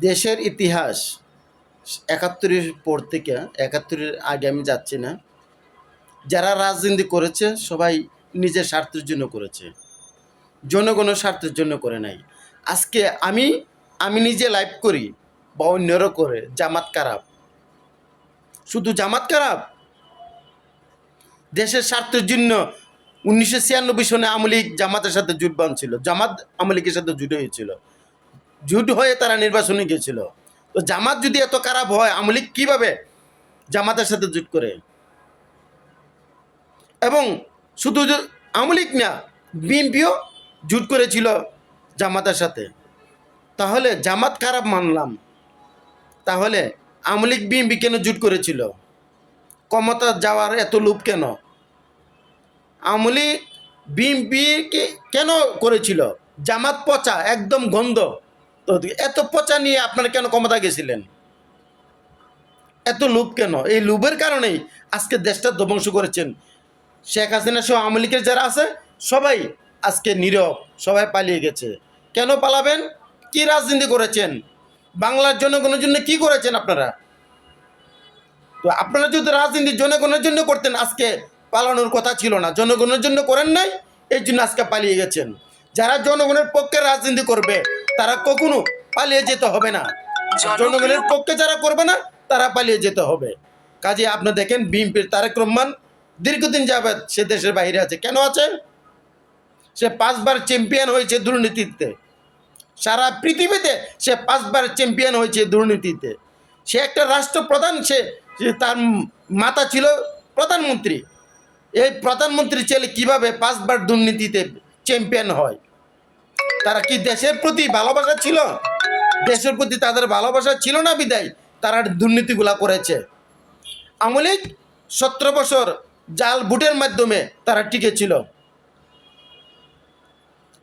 দেশের ইতিহাস একাত্তরের পর থেকে, একাত্তরের আগে আমি যাচ্ছি না। যারা রাজনীতি করেছে, সবাই নিজের স্বার্থের জন্য করেছে। জনগণের স্বার্থের জন্য করে নাই। আজকে আমি আমি নিজে লাইভ করি বা অন্যরও করে, জামাত খারাপ। শুধু জামাত খারাপ, দেশের স্বার্থের জন্য উনিশশো ছিয়ানব্বই সনে আওয়ামী লীগ জামাতের সাথে জুট বাঁধছিল। জামাত আমলিকের সাথে জুট হয়েছিল। জুট হয়ে তারা নির্বাচনে গিয়েছিল। তো জামাত যদি এত খারাপ হয়, আওয়ামী লীগ কীভাবে জামাতের সাথে জুট করে? এবং শুধু লীগ না, বিএনপিও জুট করেছিল জামাতের সাথে। তাহলে জামাত খারাপ মানলাম। তাহলে আওয়ামী লীগ, বিএনপি কেন জুট করেছিল? ক্ষমতা যাওয়ার এত লোভ কেন? আওয়ামী লীগ বিএনপিকে কেন করেছিল? জামাত পচা, একদম গন্ধ। এত পচা নিয়ে আপনারা কেন ক্ষমতা গেছিলেন? এত লোভ কেন? এই লোভের কারণেই আজকে দেশটা ধ্বংস করেছেন। শেখ হাসিনা সহ আওয়ামী লীগের যারা আছে, সবাই আজকে নীরব, সবাই পালিয়ে গেছে। কেন পালাবেন? কি রাজনীতি করেছেন? বাংলার জনগণের জন্য কি করেছেন আপনারা? তো আপনারা যদি রাজনীতি জনগণের জন্য করতেন, আজকে পালানোর কথা ছিল না। জনগণের জন্য করেন নাই, এই জন্য আজকে পালিয়ে গেছেন। যারা জনগণের পক্ষে রাজনীতি করবে তারা কখনো পালিয়ে যেতে হবে না। জনগণের পক্ষে যারা করবে না তারা পালিয়ে যেতে হবে। কাজে আপনি দেখেন বিএনপির তারেক রহমান দীর্ঘদিন যাবেত সে দেশের বাইরে আছে। কেন আছে? সে পাঁচবার চ্যাম্পিয়ন হয়েছে দুর্নীতিতে। সারা পৃথিবীতে সে পাঁচবার চ্যাম্পিয়ন হয়েছে দুর্নীতিতে। সে একটা রাষ্ট্রপ্রধান সে সে তার মাতা ছিল প্রধানমন্ত্রী। এই প্রধানমন্ত্রী ছেলে কীভাবে পাঁচবার দুর্নীতিতে চ্যাম্পিয়ন হয়? তারা কি দেশের প্রতি ভালোবাসা ছিল? দেশের প্রতি তাদের ভালোবাসা ছিল না বিদায়? তারা দুর্নীতিগুলা করেছে। আওয়ামী লীগ সতেরো বছর জাল ভোটের মাধ্যমে তারা টিকে ছিল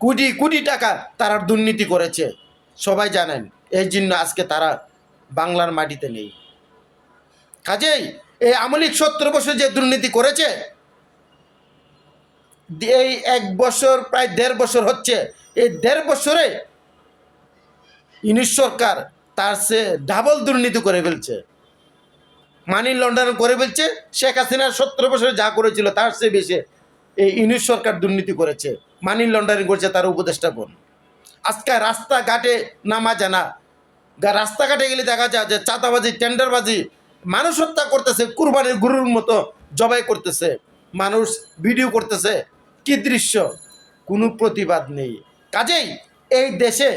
কোটি কোটি টাকা তারা দুর্নীতি করেছে। সবাই জানেন, এই জন্য আজকে তারা বাংলার মাটিতে নেই। কাজেই এই আওয়ামী লীগ সত্তর বছর যে দুর্নীতি করেছে এই এক বছর, প্রায় দেড় বছর হচ্ছে। এই দেড় বছরে ইউনিশ সরকার তার সে ডাবল দুর্নীতি করে ফেলছে। মানি লন্ডার করে ফেলছে। শেখ হাসিনার সত্তর বছরে যা করেছিল তার চেয়ে বেশি এই ইউনিশ সরকার দুর্নীতি করেছে। মানি লন্ডারিং করছে তার উপদেষ্টা কোন আজকে রাস্তাঘাটে নামা জানা। রাস্তাঘাটে গেলে দেখা যায় যে চাঁদাবাজি, টেন্ডারবাজি, মানুষ হত্যা করতেছে, কুরবানির গুরুর মতো জবাই করতেছে। মানুষ ভিডিও করতেছে। কি দৃশ্য? কোনো প্রতিবাদ নেই। কাজেই এই দেশে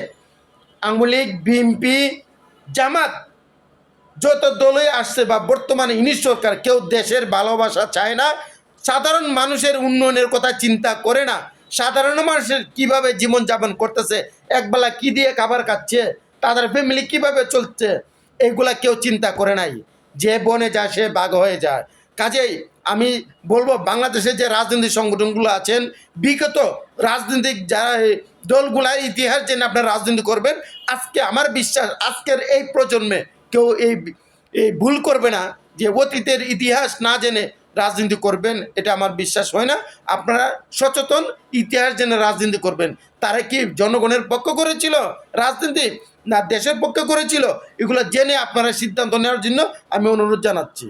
লীগ, বিএনপি, জামাত যত দলই আসছে বা বর্তমানে ইনিশ সরকার, কেউ দেশের ভালোবাসা চায় না, সাধারণ মানুষের উন্নয়নের কথা চিন্তা করে না। সাধারণ মানুষের কীভাবে জীবনযাপন করতেছে, একবেলা কি দিয়ে খাবার খাচ্ছে, তাদের ফ্যামিলি কীভাবে চলছে, এগুলা কেউ চিন্তা করে নাই। যে বনে যায়, সে বাঘ হয়ে যায়। কাজেই আমি বলব, বাংলাদেশে যে রাজনৈতিক সংগঠনগুলো আছেন, বিগত রাজনৈতিক যারা দলগুলার ইতিহাস জেনে আপনারা রাজনীতি করবেন, আজকে আমার বিশ্বাস, আজকের এই প্রজন্মে কেউ এই এই ভুল করবে না যে অতীতের ইতিহাস না জেনে রাজনীতি করবেন, এটা আমার বিশ্বাস হয় না। আপনারা সচেতন, ইতিহাস জেনে রাজনীতি করবেন। তারা কি জনগণের পক্ষ করেছিল রাজনীতি, না দেশের পক্ষে করেছিল? এগুলো জেনে আপনারা সিদ্ধান্ত নেওয়ার জন্য আমি অনুরোধ জানাচ্ছি।